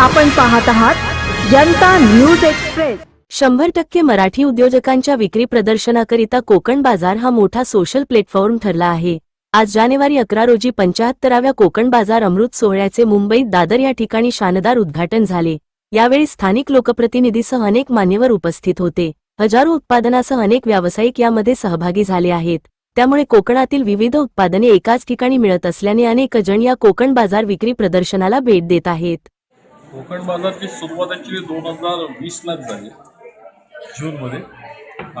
आपण पाहत आहात जनता न्यूज एक्सप्रेस. शंभर टक्के मराठी उद्योजकांच्या विक्री प्रदर्शनाकरिता कोकण बाजार हा मोठा सोशल प्लॅटफॉर्म ठरला आहे. आज जानेवारी अकरा रोजी पंचाहत्तराव्या कोकण बाजार अमृत सोहळ्याचे मुंबईत दादर या ठिकाणी शानदार उद्घाटन झाले. यावेळी स्थानिक लोकप्रतिनिधीसह अनेक मान्यवर उपस्थित होते. हजारो उत्पादनासह अनेक व्यावसायिक यामध्ये सहभागी झाले आहेत. त्यामुळे कोकणातील विविध उत्पादने एकाच ठिकाणी मिळत असल्याने अनेक जण या कोकण बाजार विक्री प्रदर्शनाला भेट देत आहेत. कोकण बाजारची सुरुवात ॲक्च्युली दोन हजार वीसलाच झाली. जूनमध्ये.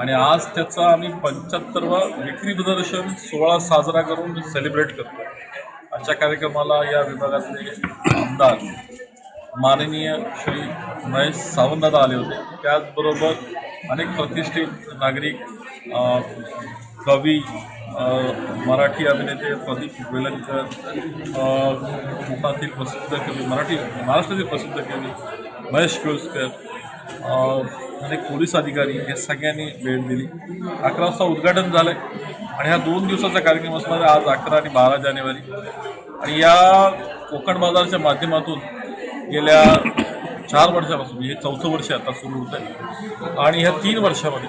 आणि आज त्याचा आम्ही पंच्याहत्तरवा विक्री प्रदर्शन सोहळा साजरा करून सेलिब्रेट करतो आजच्या कार्यक्रमाला या विभागातले आमदार माननीय श्री महेश सावंतदादा आले होते. त्याचबरोबर अनेक प्रतिष्ठित नागरिक कवी मराठी अभिनेते प्रदीप वेलणकर कोकणातील प्रसिद्ध कवी मराठी महाराष्ट्रातील प्रसिद्ध कवी महेश केळुसकर अ, अनेक पोलीस अधिकारी या सगळ्यांनी भेट दिली. अकरा वाजता उद्घाटन झालं आणि हा दोन दिवसाचा कार्यक्रम असणार आज अकरा आणि बारा जानेवारी. आणि या कोकण बाजारच्या माध्यमातून गेल्या चार वर्षापासून हे चौथं वर्ष आता सुरू होत आहे आणि ह्या तीन वर्षामध्ये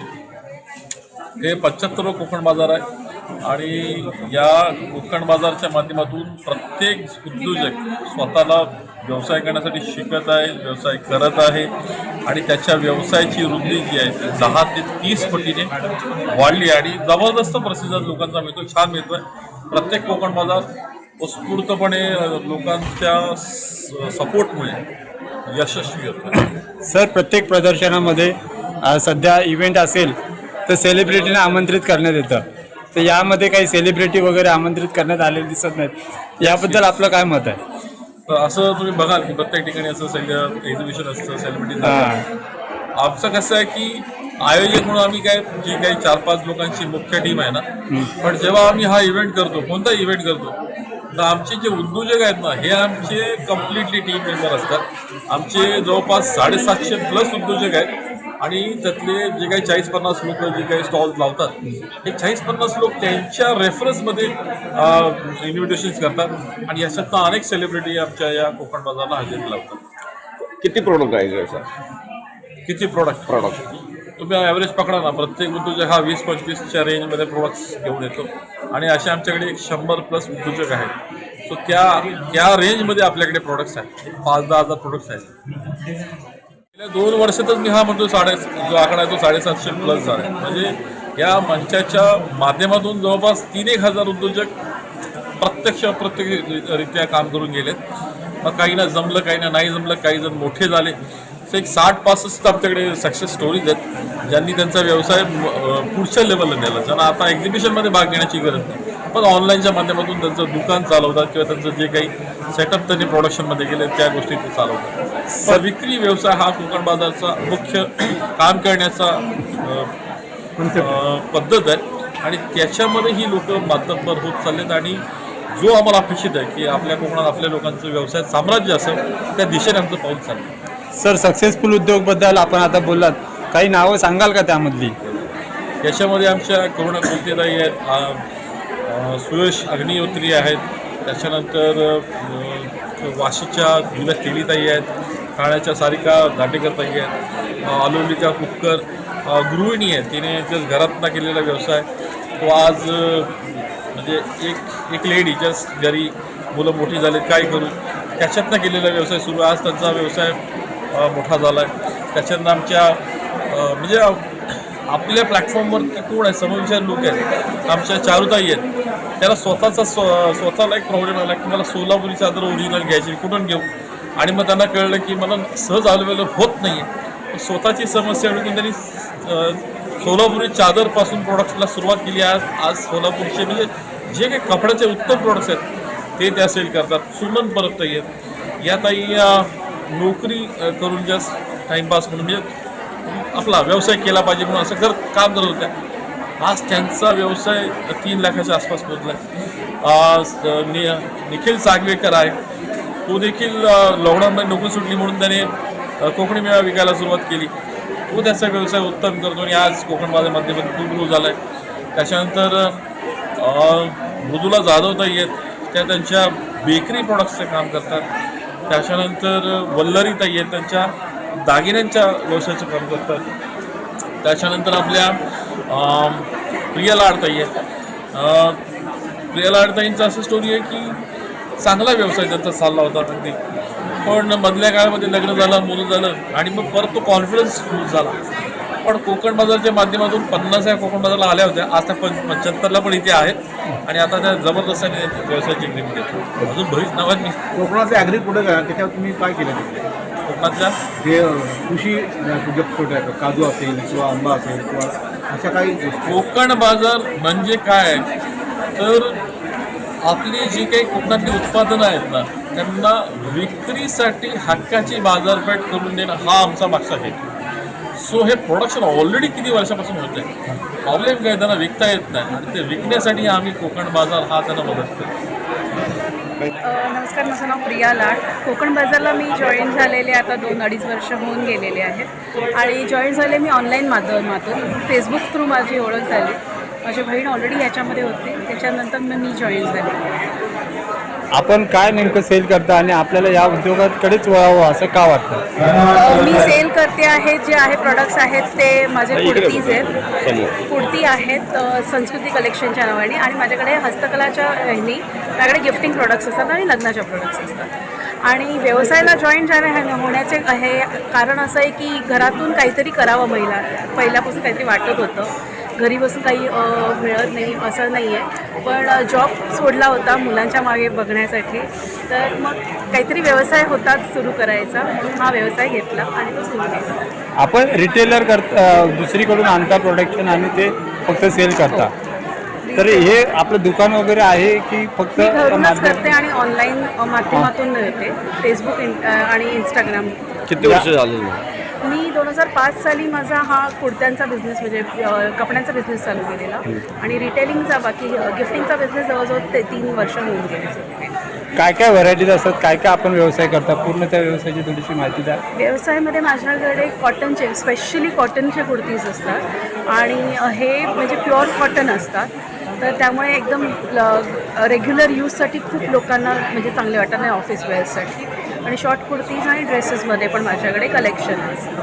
हे पंच्याहत्तर कोकण बाजार आहे. आणि या कोकण बाजारच्या माध्यमातून प्रत्येक उद्योजक स्वतःला व्यवसाय करण्यासाठी शिकत आहे व्यवसाय करत आहे. आणि त्याच्या व्यवसायाची रुंदी जी आहे ती दहा ते तीस पटीने वाढली आणि जबरदस्त प्रसिद्ध लोकांचा मिळतो छान मिळतो आहे प्रत्येक कोकण बाजार उत्स्फूर्तपणे लोकांच्या सपोर्टमुळे यशस्वी होतो सर प्रत्येक प्रदर्शनामध्ये सध्या इव्हेंट असेल तर सेलिब्रिटींना आमंत्रित करण्यात येतं. तर यामध्ये काही सेलिब्रिटी वगैरे आमंत्रित करण्यात आलेले दिसत नाहीत. याबद्दल आपलं काय मत आहे? तर असं तुम्ही बघाल की प्रत्येक ठिकाणी असं एक्झिबिशन असतं सेलिब्रिटी आमचं कसं आहे की आयोजक म्हणून आम्ही काय जी काही चार पाच लोकांची मुख्य टीम आहे ना पण जेव्हा आम्ही हा इव्हेंट करतो कोणता इव्हेंट करतो तर आमचे जे उद्योजक आहेत ना हे आमचे कम्प्लिटली टीम मेंबर असतात. आमचे जवळपास साडेसातशे प्लस उद्योजक आहेत. आणि त्यातले जे काही चाळीस पन्नास लोक जे काही स्टॉल्स लावतात हे चाळीस पन्नास लोक त्यांच्या रेफरन्समध्ये इन्व्हिटेशन्स करतात. आणि याच्यातनं अनेक सेलिब्रिटी आमच्या या कोकण बाजारला हजेरी लावतात. किती प्रोडक्ट आहे सर किती प्रोडक्ट प्रोडक्ट तुम्ही ॲव्हरेज पकडा ना. प्रत्येक उद्योजक हा वीस पंचवीसच्या रेंजमध्ये प्रोडक्ट्स घेऊन येतो. आणि असे आमच्याकडे एक शंभर प्लस उद्योजक आहेत. सो त्या त्या रेंजमध्ये आपल्याकडे प्रोडक्ट्स आहेत. पाच दहा हजार प्रोडक्ट्स आहेत. गेल्या दोन वर्षातच मी हा म्हणतो साडे जो आकडा आहे तो साडेसातशे प्लस झाला आहे. म्हणजे या मंचाच्या माध्यमातून जवळपास तीन एक हजार उद्योजक प्रत्यक्ष अप्रत्यक्षरित्या काम करून गेलेत. मग काहींना जमलं काहींना नाही जमलं काही जण मोठे झाले. तर एक साठ पासष्ट आमच्याकडे सक्सेस स्टोरीज आहेत ज्यांनी त्यांचा व्यवसाय पुढच्या लेवलला नेला. ज्यांना आता एक्झिबिशनमध्ये भाग घेण्याची गरज नाही. पण ऑनलाईनच्या माध्यमातून त्यांचं दुकान चालवतात किंवा त्यांचं जे काही सेटअप त्यांनी प्रोडक्शनमध्ये केले त्या गोष्टी ते चालवतात. तर विक्री व्यवसाय हा कोकण बाजारचा मुख्य काम करण्याचा पद्धत आहे. आणि त्याच्यामध्ये ही लोक मातब्बर होत चाललेत आणि जो आम्हाला अपेक्षित आहे की आपल्या कोकणात आपल्या लोकांचं व्यवसाय साम्राज्य असेल त्या दिशेने आमचं पाऊल चाललं सर सक्सेसफुल उद्योगबद्दल आपण आता बोललात. काही नावं सांगाल का त्यामधली? याच्यामध्ये आमच्या करुणा कोलतेताई आहेत. सुरेश अग्निहोत्री आहेत. त्याच्यानंतर वाशीच्या जुन्या केलीताई आहेत. ठाण्याच्या सारिका दाटेकरताई आहेत. आलोलीच्या कुपकर कुक्कर गृहिणी आहे तिने जस्ट घरातनं केलेला व्यवसाय. तो आज म्हणजे एक एक लेडी जस्ट घरी मुलं मोठी झालीत. काय करू? त्याच्यातनं केलेला व्यवसाय सुरू आज त्यांचा व्यवसाय मोठा झाला आहे त्याच्यातनं आमच्या म्हणजे आपल्या प्लॅटफॉर्मवरती कोण आहे समविचार लोक आहेत. आमच्या चारुताई आहेत. त्याला स्वतःचा स्व स्वतःला एक प्रॉब्लेम आला की मला सोलापुरी चादर ओरिजिनल घ्यायची कुठून घेऊ? आणि मग त्यांना कळलं की मला सहज अवेलेबल होत नाही आहे स्वतःची समस्या ओळखून त्यांनी सोलापुरी चादरपासून प्रोडक्टला सुरुवात केली. आज आज सोलापूरचे म्हणजे जे काही कपड्याचे उत्तम प्रोडक्ट्स आहेत ते त्या सेल करतात. सुमन परत आहेत. या ताई नोकरी करून जस्ट टाईमपास म्हणून म्हणजे आपला व्यवसाय केला पाहिजे म्हणून असं कर काम करत होत्या. आज त्यांचा व्यवसाय तीन लाखाच्या आसपास पोहोचला आहे नि निखिल सागवेकर आहे. तो देखील लॉकडाऊनमध्ये नोकरी सुटली म्हणून त्याने कोकणी मेळा विकायला सुरुवात केली. तो त्याचा व्यवसाय उत्तम करतो आणि आज कोकण माझ्या माध्यमातून ग्रो झाला आहे त्याच्यानंतर मृदुला जाधव ताई आहेत. त्या त्यांच्या बेकरी प्रॉडक्ट्सचं काम करतात. त्याच्यानंतर वल्लरी ताई आहेत त्यांच्या दागिन्यांच्या व्यवसायाचं काम करतात. त्याच्यानंतर आपल्या प्रिया लाडताई आहेत. प्रिया लाडताईंचं असं स्टोरी आहे की चांगला व्यवसाय त्यांचा चालला होता अगदी. पण मधल्या काळामध्ये लग्न झालं मुलं झालं आणि मग परत तो कॉन्फिडन्स लूज झाला. पण कोकण बाजारच्या माध्यमातून पन्नास या कोकण बाजारला आल्या होत्या. आज त्या पंच पंच्याहत्तरला पण इथे आहेत. आणि आता त्या जबरदस्तीने व्यवसायाची अग्रिमेंट आहेत अजून भरीच नावात मी कोकणाचे ॲग्री पुढे करा त्याच्यावर तुम्ही काय केलं कोकणातल्या? जे कृषी प्रोजेक्ट छोटे आहेत? काजू असेल किंवा आंबा असेल किंवा अशा काही कोकण बाजार म्हणजे काय? तर आपली जी काही कोकणातली उत्पादनं आहेत ना त्यांना विक्रीसाठी हक्काची बाजारपेठ करून देणं हा आमचा मागचा हेतू. सो हे प्रोडक्शन ऑलरेडी किती वर्षापासून होत आहे? प्रॉब्लेम काय त्यांना विकता येत नाही. आणि ते विकण्यासाठी आम्ही कोकण बाजार हा त्यांना मदत करतो. नमस्कार माझं नाव प्रिया लाट कोकण बाजारला मी जॉईन झालेले आता दोन अडीच वर्ष होऊन गेलेले आहेत. आणि जॉईन झाले मी ऑनलाईन माध्यमातून. फेसबुक थ्रू माझी ओळख झाली. माझी बहीण ऑलरेडी ह्याच्यामध्ये होती. त्याच्यानंतर मग मी जॉईन झाले. आपण काय नेमकं सेल करता आणि आपल्याला या उद्योगाकडेच वळावं असं का वाटतं? अ, मी सेल करते आहे जे आहे प्रोडक्ट्स आहेत ते माझे कुर्तीज आहेत. कुर्ती आहेत अ, संस्कृती कलेक्शनच्या नावाने आणि माझ्याकडे हस्तकलाच्या ह्यांनी माझ्याकडे गिफ्टिंग प्रोडक्ट्स असतात आणि लग्नाच्या प्रोडक्ट्स असतात. आणि व्यवसायाला जॉईन झाले होण्याचे हे कारण असं आहे की घरातून काहीतरी करावं महिला पहिल्यापासून काहीतरी वाटत होतं. घरी बसून काही मिळत नाही असं नाही आहे पण जॉब सोडला होता मुलांच्या मागे बघण्यासाठी. तर मग काहीतरी व्यवसाय होताच सुरू करायचा. म्हणून हा व्यवसाय घेतला आणि तो सुरू केला. आपण रिटेलर करत दुसरीकडून आणता प्रोडक्शन आणि ते फक्त सेल करता. तर हे आपलं दुकान वगैरे आहे की फक्त मी घरूनच माध्यम- करते आणि ऑनलाईन माध्यमातून मिळते. फेसबुक आणि इंस्टाग्राम किती वर्ष झाले? मी दोन हजार पाच साली माझा हा कुर्त्यांचा बिझनेस म्हणजे कपड्यांचा बिझनेस चालू केलेला. आणि रिटेलिंगचा बाकी गिफ्टिंगचा बिझनेस जवळजवळ ते तीन वर्ष होऊन गेले. काय काय व्हरायटीज असतात? काय काय आपण व्यवसाय करता? पूर्ण त्या व्यवसायाची थोडीशी माहिती द्या. व्यवसायामध्ये माझ्याकडे कॉटनचे स्पेशली कॉटनचे कुर्तीज असतात. आणि हे म्हणजे प्युअर कॉटन असतात. तर त्यामुळे एकदम रेग्युलर यूजसाठी खूप लोकांना म्हणजे चांगले वाटत नाही ऑफिस वेअरसाठी आणि शॉर्ट कुर्तीज आणि ड्रेसेसमध्ये पण माझ्याकडे कलेक्शन असतं.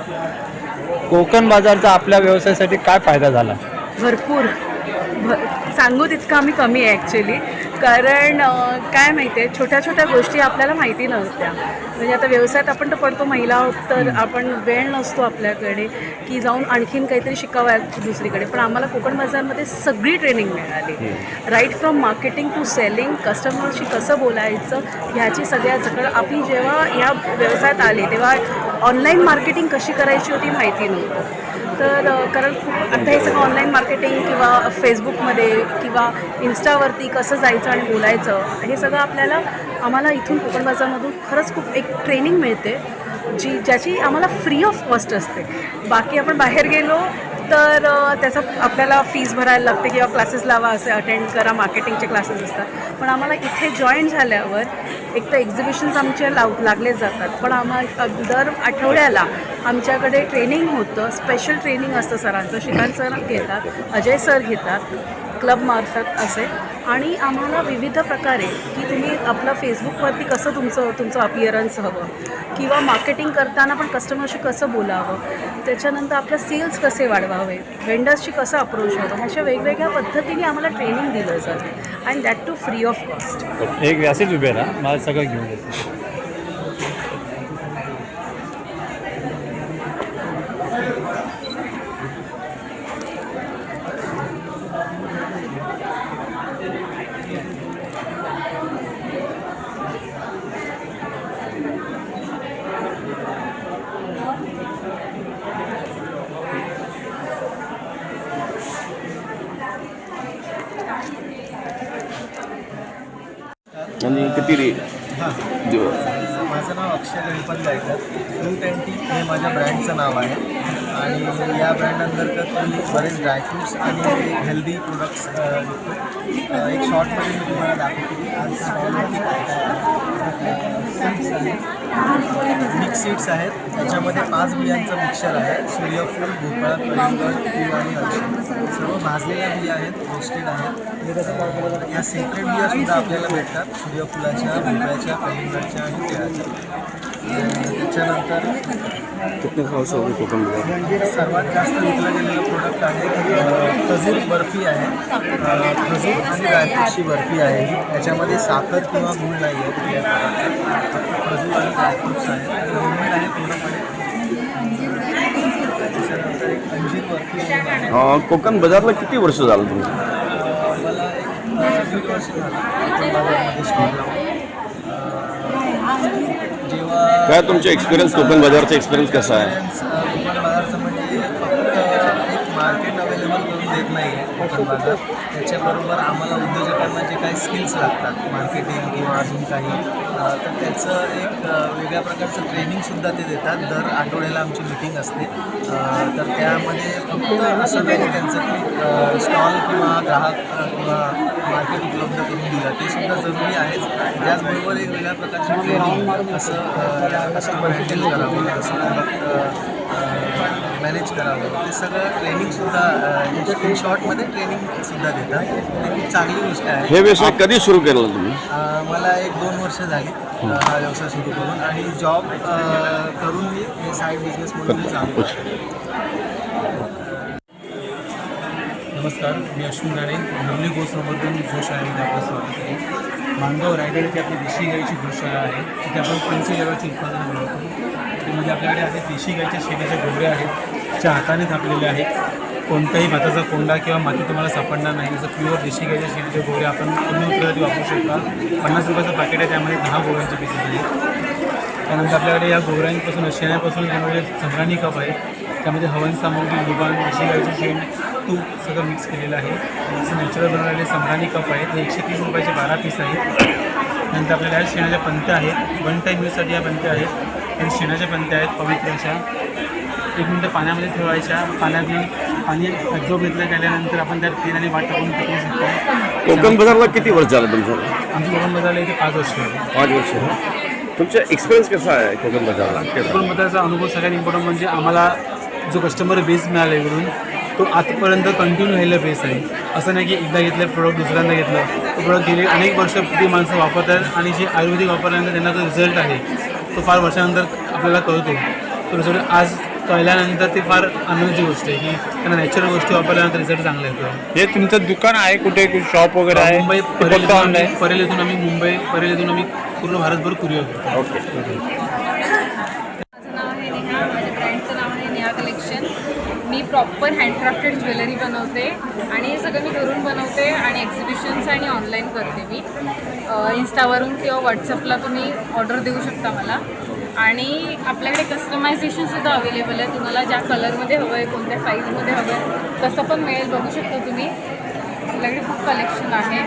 कोकण बाजारचा आपल्या व्यवसायासाठी काय फायदा झाला? भरपूर. भ सांगू तितकं आम्ही कमी आहे ॲक्च्युली कारण काय माहिती आहे छोट्या छोट्या गोष्टी आपल्याला माहिती नव्हत्या. म्हणजे आता व्यवसायात आपण तर पडतो महिला आहोत तर आपण वेळ नसतो आपल्याकडे की जाऊन आणखीन काहीतरी शिकावं दुसरीकडे. पण आम्हाला कोकण बाजारमध्ये सगळी ट्रेनिंग मिळाली. Right from marketing to selling कस्टमरशी कसं बोलायचं ह्याची सगळ्या सगळं आपली जेव्हा या व्यवसायात आले तेव्हा ऑनलाईन मार्केटिंग कशी करायची होती माहिती नव्हतं. तर कारण खूप आता हे सगळं ऑनलाईन मार्केटिंग किंवा फेसबुकमध्ये किंवा इन्स्टावरती कसं जायचं आणि बोलायचं हे सगळं आपल्याला आम्हाला इथून कोकण बाजारमधून खरंच खूप एक ट्रेनिंग मिळते जी ज्याची आम्हाला फ्री ऑफ कॉस्ट असते. बाकी आपण बाहेर गेलो तर त्याचं आपल्याला फीज भरायला लागते किंवा क्लासेस लावा असे अटेंड करा मार्केटिंगचे क्लासेस असतात. पण आम्हाला इथे जॉईन झाल्यावर एक तर एक्झिबिशन्स आमचे लाव लागले जातात. पण आम्हाला दर आठवड्याला आमच्याकडे ट्रेनिंग होतं. स्पेशल ट्रेनिंग असतं सरांचं. श्रीकांत सर घेतात अजय सर घेतात. क्लबमार्फत असे. आणि आम्हाला विविध प्रकारे की तुम्ही आपलं फेसबुकवरती कसं तुमचं तुमचं अपिअरन्स हवं? किंवा मार्केटिंग करताना पण कस्टमरशी कसं बोलावं? त्याच्यानंतर आपलं सेल्स कसे वाढवावे? वेंडर्सशी कसं अप्रोच हवं ह्याच्या वेगवेगळ्या पद्धतीने आम्हाला ट्रेनिंग दिलं जातं. And that too free of cost एक असेच उभे राहा मला सगळं घेऊन किती रे दिवस माझं नाव Akshay Ganpat Gaikar fruit and tea हे माझ्या ब्रँडचं नाव आहे. आणि या ब्रँड अंतर्गत मी बरेच ड्रायफ्रुट्स आणि हेल्दी प्रोडक्ट्स विकतो. एक शॉर्टमध्ये मी तुम्हाला दाखवतो. की आज स्टॉलवरती मिक्स सीड्स आहेत. त्याच्यामध्ये पाच बियांचं मिक्सचर आहे. सूर्यफूल भोपळा कलिंगड तीळ आणि सर्व भाजलेल्या बिया आहेत रोस्टेड आहेत. या सेपरेट बिया सुद्धा आपल्याला भेटतात. सूर्यफुलाच्या भोपळ्याच्या कलिंगडच्या आणि तिळाच्या. त्याच्यानंतर सर्वात जास्त विकलं गेलेलं प्रोडक्ट आहे खजूर बर्फी आहे. खजूर आणि ड्रायफ्रूटची बर्फी आहे याच्यामध्ये साखर किंवा गूळ नाही आहे खजूर आणि ड्रायफ्रूट्स आहेत होममेड आहे पूर्णपणे अं, कोकण बाजारला किती वर्ष झालं तुम्ही? मला एक दीड वर्ष झालं कोकण बाजारमध्ये स्टॉल लावून जेव्हा काय तुमचा एक्सपिरियन्स कोकण बाजारचा एक्सपिरियन्स कसा आहे? अ, कोकण बाजारचं म्हणजे फक्त एक मार्केट अवेलेबल करून देत नाही आहे कोकण बाजार त्याच्याबरोबर आम्हाला उद्योजकांना जे काही स्किल्स लागतात मार्केटिंग किंवा अजून काही तर त्याचं एक वेगळ्या प्रकारचं ट्रेनिंगसुद्धा ते देतात. दर आठवड्याला आमची मिटिंग असते. तर त्यामध्ये फक्त असं नाही त्यांचं की स्टॉल किंवा ग्राहक किंवा मार्केट उपलब्ध करून दिलं. ते सुद्धा जरुरी आहेच. त्याचबरोबर एक वेगळ्या प्रकारची ट्रेनिंग असं कसं कस्टमर हँडल करावं कसं मॅनेज करावं. ते सगळं ट्रेनिंगसुद्धा इन शॉर्टमध्ये ट्रेनिंगसुद्धा देतात. ते खूप चांगली गोष्ट आहे. हे व्यवसाय कधी सुरू केला तुम्ही? मला एक दोन वर्ष झाली हा व्यवसाय सुरू करून. आणि जॉब करून मी हे साईड बिझनेस म्हणून मी चालू नमस्कार मी अश्विन राणे मुरली गोसंवर्धन गोशाळेमध्ये आपलं स्वागत आहे. मांडव रायगड येथे आपली देशी गाईची गोशाळा आहे तिथे आपण पंचगव्याचे उत्पादन बनवतो. त्यामध्ये आपल्याकडे आहे देशी गाईच्या शेणाच्या गोबऱ्या आहेत. ज्या हाताने थापलेल्या आहेत. कोणत्याही भाताचा कोंडा किंवा माती तुम्हाला सापडणार नाही. जसं प्युअर देशी गाईच्या शेणाच्या गोबऱ्या आपण कमी उत्पादनासाठी वापरू शकता. पन्नास रुपयाचं पॅकेट आहे त्यामध्ये दहा गोव्यांचे पीसेस आहेत. त्यानंतर आपल्याकडे या गोवऱ्यांपासून शेणापासून बनवलेले संग्राणी कप आहे. त्यामध्ये हवन सामग्री दुकान देशी गाईचे शेण तूप सगळं मिक्स केलेलं आहे. जसं नॅचरल बनवलेले संग्राणी कप आहेत. हे एकशे तीस रुपयाचे बारा पीस आहेत. नंतर आपल्याला या शेणाच्या पंत्या आहेत. वन टाईम यूजसाठी या पंत्या आहेत. या शेणाच्या पंत्या आहेत पवित्र अशा. एक मिनटं पाण्यामध्ये ठेवायच्या. पाण्यातून पाणी ॲब्झॉर्ब घेतलं गेल्यानंतर आपण त्यात तेल आणि वाट टाकून टाकू शकतो. कोकण बाजारला किती वर्ष झालं तुमचं? आमची कोकण बाजारला इथे पाच वर्ष झाली. पाच वर्ष. तुमचा एक्सपिरियन्स कसा आहे कोकण बाजारला? कोकण बाजारचा अनुभव सगळ्यात इम्पॉर्टंट म्हणजे आम्हाला जो कस्टमर बेस मिळाला इकडून तो आजपर्यंत कंटिन्यू राहिलेला बेस आहे. असं नाही की एकदा घेतलं प्रोडक्ट दुसऱ्यांदा घेतलं. तो प्रोडक्ट गेले अनेक वर्ष ती माणसं वापरतात आणि जे आयुर्वेदिक वापरल्यानंतर त्यांना जो रिझल्ट आहे. तो फार वर्षानंतर आपल्याला कळतो. तो रिझल्ट आज कळल्यानंतर ते फार आनंदाची गोष्ट आहे की त्यांना नॅचरल गोष्टी वापरल्यानंतर रिझल्ट चांगला येतो हे तुमचं दुकान आहे कुठे? शॉप वगैरे आहे? मुंबई परेल परेल इथून आम्ही मुंबई परेल इथून आम्ही पूर्ण भारतभर कुरिअर करतो. ओके माझं नाव आहे नेहा माझ्या ब्रँडचं नाव आहे नेहा कलेक्शन मी प्रॉपर हँडक्राफ्टेड ज्वेलरी बनवते आणि हे सगळं मी घरून बनवते आणि एक्झिबिशन्स आणि ऑनलाईन करते मी. इन्स्टावरून किंवा व्हॉट्सअपला तुम्ही ऑर्डर देऊ शकता मला. आणि आपल्याकडे कस्टमायझेशनसुद्धा अवेलेबल आहे. तुम्हाला ज्या कलरमध्ये हवं आहे कोणत्या साईजमध्ये हवं आहे तसं पण मिळेल. बघू शकता तुम्ही. आपल्याकडे खूप कलेक्शन आहे.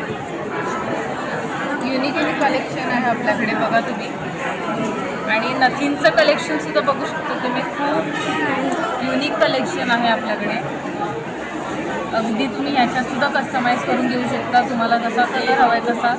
युनिक युनिक कलेक्शन आहे आपल्याकडे. बघा तुम्ही. आणि नथींचं कलेक्शनसुद्धा बघू शकता तुम्ही. खूप युनिक कलेक्शन आहे आपल्याकडे. अगदी तुम्ही ह्याच्यातसुद्धा कस्टमाइज करून घेऊ शकता. तुम्हाला जसा कलर हवा आहे तसा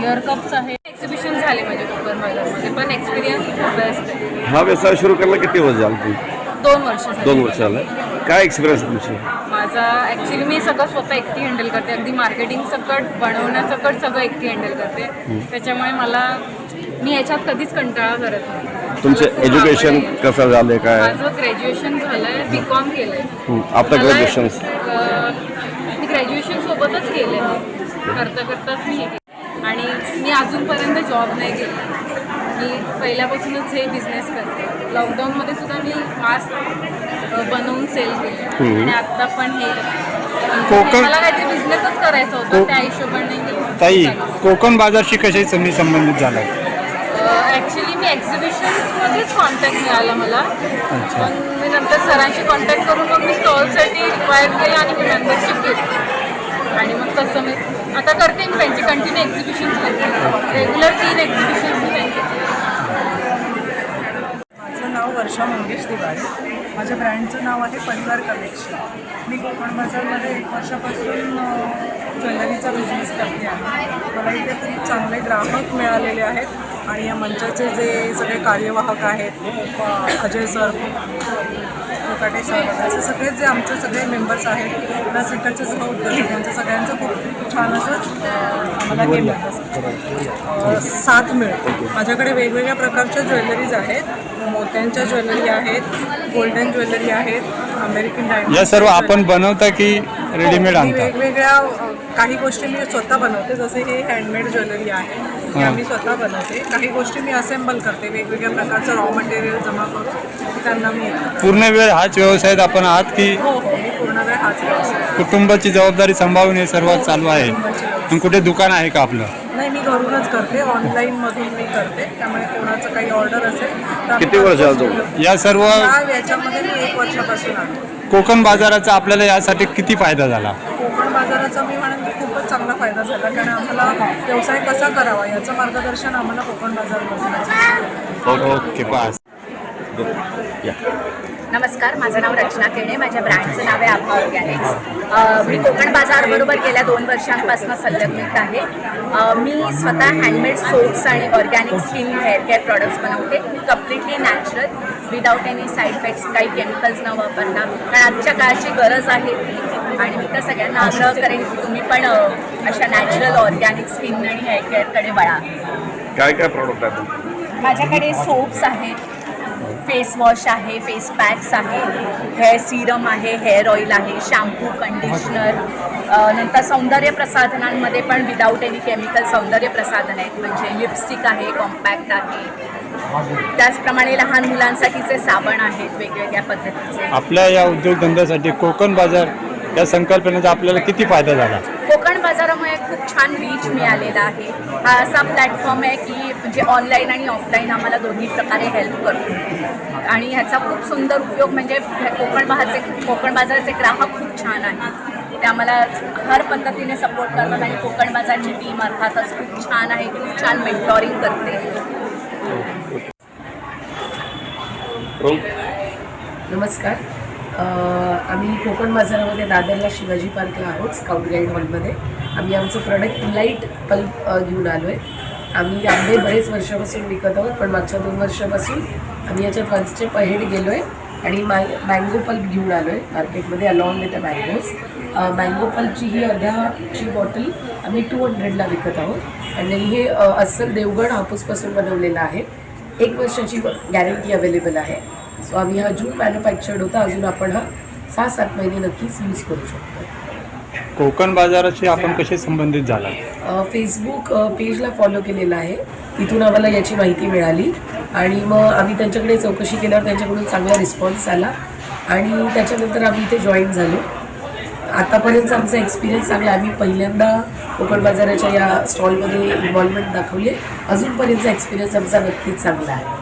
इयर कप्स आहे एक्झिबिशन झाले माझे कोकण बाजारमध्ये पण एक्सपिरियन्स खूप बेस्ट आहे. हा व्यवसाय सुरू करायला किती वर्ष झालं तुम्ही दोन वर्ष झाली. दोन वर्ष झालं. काय एक्सपिरियन्स तुमची? माझा ॲक्च्युली मी सगळं स्वतः एकटी हँडल करते. अगदी मार्केटिंग सकट बनवण्यासकट सगळं एकटी हँडल करते. त्याच्यामुळे मला मी ह्याच्यात कधीच कंटाळा करत नाही. तुमचं एज्युकेशन. कसं झालं काय? माझं ग्रॅज्युएशन झालंय बी कॉम केलंय आफ्टर ग्रॅज्युएशन मी ग्रॅज्युएशन सोबतच केलं आहे करता करताच मी आणि मी अजूनपर्यंत जॉब नाही केला. मी पहिल्यापासूनच हे बिझनेस करते. लॉकडाऊनमध्ये सुद्धा मी मास्क बनवून सेल केले. आणि आत्ता पण हे. कोकण- मला काहीतरी बिझनेसच करायचा होता त्या हिशोबाने मी ताई. कोकण बाजारशी कशी तुम्ही संबंधित झाला ॲक्च्युली मी एक्झिबिशन्समध्येच कॉन्टॅक्ट मिळाला मला. पण मी नंतर सरांशी कॉन्टॅक्ट करून मग मी स्टॉलसाठी रिक्वायर केलं आणि मी मेंबरशिप घेतली. आणि मग तसं मी आता करते मी त्यांचे कंटिन्यू एक्झिबिशन्स करते रेग्युलर तीन एक्झिबिशन्स मी त्यांचे. माझं नाव वर्षा मंगेश दिवाळे माझ्या ब्रँडचं नाव आहे परिवार कलेक्शन मी कोकण बाजारमध्ये एक वर्षापासून ज्वेलरीचा बिझनेस करते आहे. मला इथे खूप चांगले ग्राहक मिळालेले आहेत. आणि या मंचाचे जे सगळे कार्यवाहक आहेत अजय सर कोकाटे सर असे सगळे जे आमचे सगळे मेंबर्स आहेत प्लस इकडचे सगळं उद्योजक यांचं सगळ्यांचं खूप छान असंच आम्हाला हे अ, साथ मिळतो. माझ्याकडे वेगवेगळ्या प्रकारच्या ज्वेलरीज आहेत. मोत्यांच्या ज्वेलरी आहेत गोल्डन ज्वेलरी आहेत अमेरिकन डायमंड या सर्व आपण बनवता की रेडीमेड मी आणता? वेगवेगळ्या काही गोष्टी मी स्वतः बनवते जसे हे हँडमेड ज्वेलरी आहे. हे हां. आम्ही स्वतः बनवते. काही गोष्टी मी असेंबल करते. वेगवेगळ्या प्रकारचं रॉ मटेरियल जमा करून त्यांना मी हे. पूर्ण वेळ हाच व्यवसायात आपण आहात की हो हो मी पूर्ण वेळ हाच व्यवसाय कुटुंबाची जबाबदारी सांभाळून हे सर्व चालू आहे. आणि कुठे दुकान आहे का आपलं? नाही मी घरूनच करते. ऑनलाईन मधून मी करते. त्यामुळे कोणाचं काही ऑर्डर असेल तर किती वर्ष या सर्व याच्यामध्ये मी एक वर्षापासून आहे. कोकण बाजाराचा आपल्याला यासाठी किती फायदा झाला? कोकण बाजाराचा मी म्हणेन की खूपच फायदा झाला. कारण आम्हाला व्यवसाय कसा करावा याचं मार्गदर्शन आम्हाला कोकण बाजारमधून ओके बस नमस्कार माझं नाव रचना केणे माझ्या ब्रँडचं नाव आहे आभा ऑर्गॅनिक्स अ, मी कोकण बाजारबरोबर गेल्या दोन वर्षांपासून संलग्नित आहे. अ, मी स्वतः हँडमेड सोप्स आणि organic skin hair care products बनवते. Completely natural without any side effects काही केमिकल्स न वापरता. कारण आजच्या काळाची गरज आहे ती. आणि मी तर सगळ्यांना आग्रह करेन की तुम्ही पण अशा नॅचरल ऑर्गॅनिक स्किन आणि हेअर केअरकडे वळा. काय काय प्रॉडक्ट आहे तुमचे? माझ्याकडे सोप्स आहेत. फेस वॉश आहे फेस पॅक्स आहे हेअर सिरम आहे हेअर ऑइल आहे शॅम्पू कंडिशनर नंतर सौंदर्य प्रसाधनांमध्ये पण विदाऊट एनी केमिकल सौंदर्य प्रसाधन आहेत. म्हणजे लिपस्टिक आहे कॉम्पॅक्ट आहे. त्याचप्रमाणे लहान मुलांसाठीचे साबण आहेत वेगवेगळ्या पद्धतीचे. आपल्या या उद्योगधंद्यासाठी कोकण बाजार या संकल्पनेचा आपल्याला किती फायदा झाला? कोकण बाजारामुळे खूप छान रीच मिळालेला आहे. हा असा प्लॅटफॉर्म आहे की म्हणजे ऑनलाईन आणि ऑफलाईन आम्हाला दोन्ही प्रकारे हेल्प करतो. आणि ह्याचा खूप सुंदर उपयोग म्हणजे कोकण बाजारचे कोकण बाजाराचे ग्राहक खूप छान आहेत. ते आम्हाला हर पद्धतीने सपोर्ट करतात आणि कोकण बाजारची टीम अर्थातच खूप छान आहे खूप छान मेंटॉरिंग करते. नमस्कार. आम्ही कोकण बाजारामध्ये दादरला शिवाजी पार्कला आहोत स्काउट गाईड हॉलमध्ये. आम्ही आमचं प्रॉडक्ट लाइट पल्प घेऊन आलो आहे आम्ही आंबे बरेच वर्षापासून विकत आहोत पण मागच्या दोन वर्षापासून आम्ही याच्यात वन स्टेप गेलो आहे आणि मॅ मँगो पल्प घेऊन आलो आहे मार्केटमध्ये along with the mangoes mango पल्पची ही अर्ध्याची बॉटल आम्ही टू हंड्रेडला विकत आहोत. आणि हे अस्सल देवगड हापूसपासून बनवलेलं आहे. एक वर्षाची गॅरंटी अवेलेबल आहे. सो आम्ही हा जून मॅन्युफॅक्चर्ड होता. अजून आपण हा सहा सात महिने नक्कीच यूज करू शकतो. कोकण बाजाराशी आपण कसे संबंधित झाला फेसबुक पेजला फॉलो केलेलं आहे. तिथून आम्हाला याची माहिती मिळाली. आणि मग आम्ही त्यांच्याकडे चौकशी केल्यावर त्यांच्याकडून चांगला रिस्पॉन्स आला. आणि त्याच्यानंतर आम्ही इथे जॉईन झालो. आतापर्यंत आमचा एक्सपिरियन्स चांगला. आम्ही पहिल्यांदा कोकण बाजाराच्या या स्टॉलमध्ये इन्व्हॉल्वमेंट दाखवली अजूनपर्यंतचा एक्सपिरियन्स आमचा नक्कीच चांगला आहे.